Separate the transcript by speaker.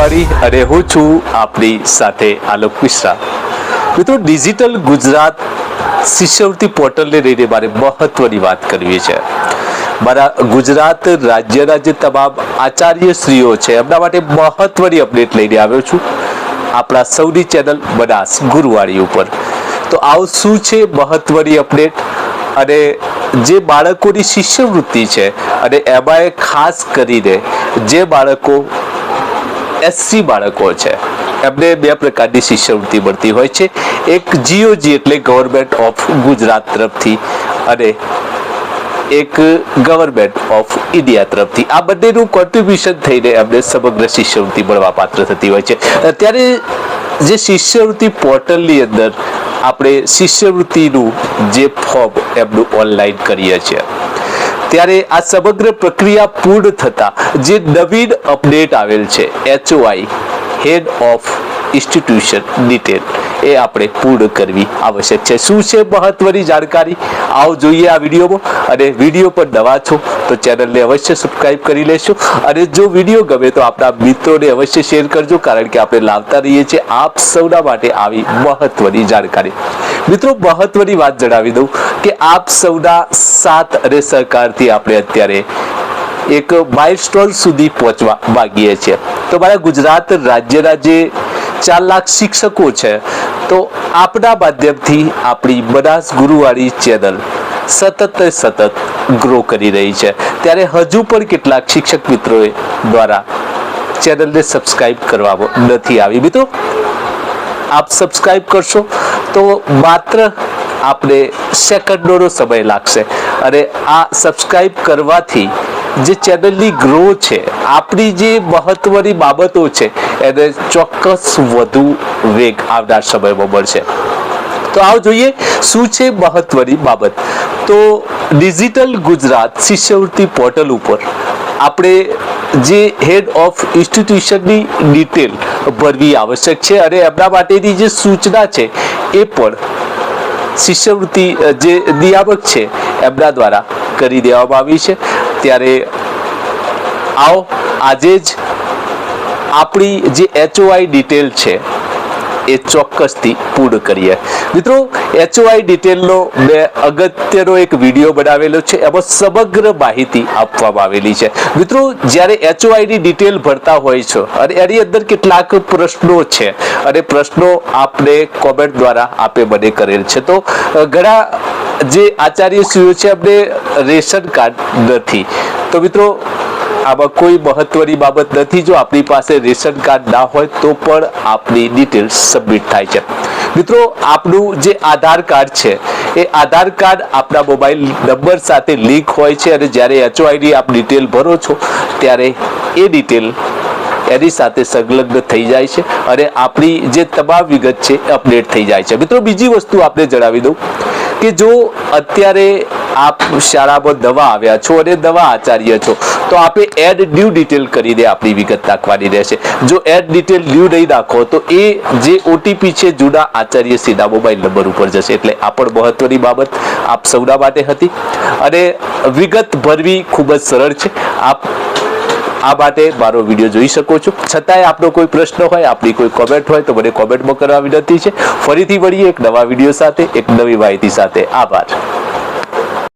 Speaker 1: ગુરુવારી અને હું છું આપની સાથે આલોક મિશ્રા. મિત્રો ડિજિટલ ગુજરાત શિષ્યવૃત્તિ પોર્ટલને લઈને મારે મહત્વની વાત કરવી છે. મારા ગુજરાત રાજ્યના જે તમામ આચાર્યશ્રીઓ છે, એમના માટે મહત્વની અપડેટ લઈને આવ્યો છું. આપણા સૌની ચેનલ બનાસ ગુરુવાળી ઉપર. તો આવ શું છે મહત્વની અપડેટ અને જે બાળકોની શિષ્યવૃત્તિ છે, અને એમાં ખાસ કરીને જે બાળકો એસસી બાળકો છે. એમને બે પ્રકારની શિષ્યવૃત્તિ મળતી હોય છે. એક જીઓજી એટલે ગવર્મેન્ટ ઓફ ગુજરાત તરફથી અને એક ગવર્મેન્ટ ઓફ ઇન્ડિયા તરફથી. આ બંનેનું કોન્ટ્રીબ્યુશન થઈને એમને સમગ્ર શિષ્યવૃત્તિ મળવા પાત્ર થતી હોય છે. અત્યારે જે શિષ્યવૃત્તિ પોર્ટલની અંદર આપણે શિષ્યવૃત્તિનું જે ફોર્મ એમનું ઓનલાઈન કરીએ છીએ. ત્યારે આ સમગ્ર પ્રક્રિયા પૂર્ણ થતા જે નવીન અપડેટ આવેલ છે H O I head of institution detail એ આપણે પૂર્ણ કરવી આવશ્યક છે. શું છે મહત્વની જાણકારી? આવો જોઈએ આ વિડીયોમાં. અને વીડિયો પર નવા છો તો ચેનલને અવશ્ય સબસ્ક્રાઇબ કરી લેશો. અને જો વીડિયો ગમે તો આપણા મિત્રોને અવશ્ય શેર કરજો, કારણ કે આપણે લાવતા રહીએ છીએ આપ સૌના માટે આવી મહત્વની જાણકારી. મિત્રો, મહત્વની વાત જણાવી દઉં કે આપ સૌના સાથ અને સહકારથી આપણે અત્યારે એક માઇલસ્ટોન સુધી પહોંચવા માંગીએ છીએ. તો મારા ગુજરાત રાજ્યના જે ચાર લાખ શિક્ષકો છે. તો આપના માધ્યમથી આપણી બનાસ ગુરુવાળી ચેનલ સતત સતત ગ્રો કરી રહી છે. ત્યારે હજુ પણ કેટલાક શિક્ષક મિત્રોએ દ્વારા ચેનલને સબસ્ક્રાઇબ કરવામાં નથી આવી. મિત્રો, આપ સબસ્ક્રાઇબ કરશો તો માત્ર આપણે સેકન્ડોનો સમય લાગશે. અને આ સબસ્ક્રાઇબ કરવાથી જે ચેનલની ગ્રો છે, આપણી જે મહત્વની બાબતો છે, એને ચોક્કસ વધુ વેગ આવનાર સમયમાં મળશે. તો આવ જોઈએ શું છે મહત્વની બાબત. તો ડિજિટલ ગુજરાત શિષ્યવૃત્તિ પોર્ટલ ઉપર આપણે જે હેડ ઓફ ઇન્સ્ટિટ્યુશનની ડિટેલ ભરવી આવશ્યક છે અને એમના માટેની જે સૂચના છે, એ પણ શિષ્યવૃત્તિ જે નિયામક છે, એમના દ્વારા કરી દેવામાં આવી છે. ત્યારે આવો, આજે જ આપણી જે એચઓઆઈ ડિટેલ છે, એ ચોક્કસથી પૂર્ણ કરીએ. મિત્રો એચઓઆઈ ડિટેલનો મેં અગત્યનો એક વીડિયો બનાવેલો છે, એમાં સમગ્ર માહિતી આપવામાં આવેલી છે. મિત્રો, જ્યારે એચઓઆઈની ડિટેલ ભરતા હોય છો, અને એની અંદર કેટલાક પ્રશ્નો છે, અને પ્રશ્નો આપને કોમેન્ટ દ્વારા આપે મને કરેલ છે. તો ઘણા જે આચાર્યશ્રીઓ છે એમને રેશન કાર્ડ નથી. તો મિત્રો, આમાં કોઈ મહત્વની બાબત નથી. જો આપણી પાસે રેશન કાર્ડ ના હોય, તો પણ આપની ડિટેલ્સ સબમિટ થાય છે. મિત્રો, આપનું જે આધાર કાર્ડ છે, એ આધાર કાર્ડ આપણા મોબાઈલ નંબર સાથે લિંક હોય છે અને જ્યારે એચઓઆઈડી આપ ડિટેલ ભરો છો, ત્યારે એ ડિટેલ એની સાથે સંલગ્ન થઈ જાય છે અને આપણી જે તમામ વિગત છે, અપડેટ થઈ જાય છે. મિત્રો, બીજી વસ્તુ આપણે જણાવી દઉં. કે જો અત્યારે આપ શાળામાં દવા આવ્યા છો અને દવા આચાર્ય છો, તો આપે એડ ન્યૂ ડિટેલ કરીને આપણી વિગત નાખવાની રહેશે. જો એડ ડિટેલ ન્યૂ નહીં નાખો તો એ જે ઓટીપી છે જૂના આચાર્ય સીધા મોબાઈલ નંબર ઉપર જશે. એટલે આ પણ મહત્વની બાબત આપ સૌના માટે હતી. અને વિગત ભરવી ખૂબ જ સરળ છે. આપ આ માટે મારો વીડિયો જોઈ શકો છો. છતાંય આપણો કોઈ પ્રશ્ન હોય આપણી કોઈ કોમેન્ટ હોય, તો મને કોમેન્ટમાં કરવા વિનંતી છે. ફરીથી મળીએ એક નવા વીડિયો સાથે, એક નવી માહિતી સાથે. આભાર.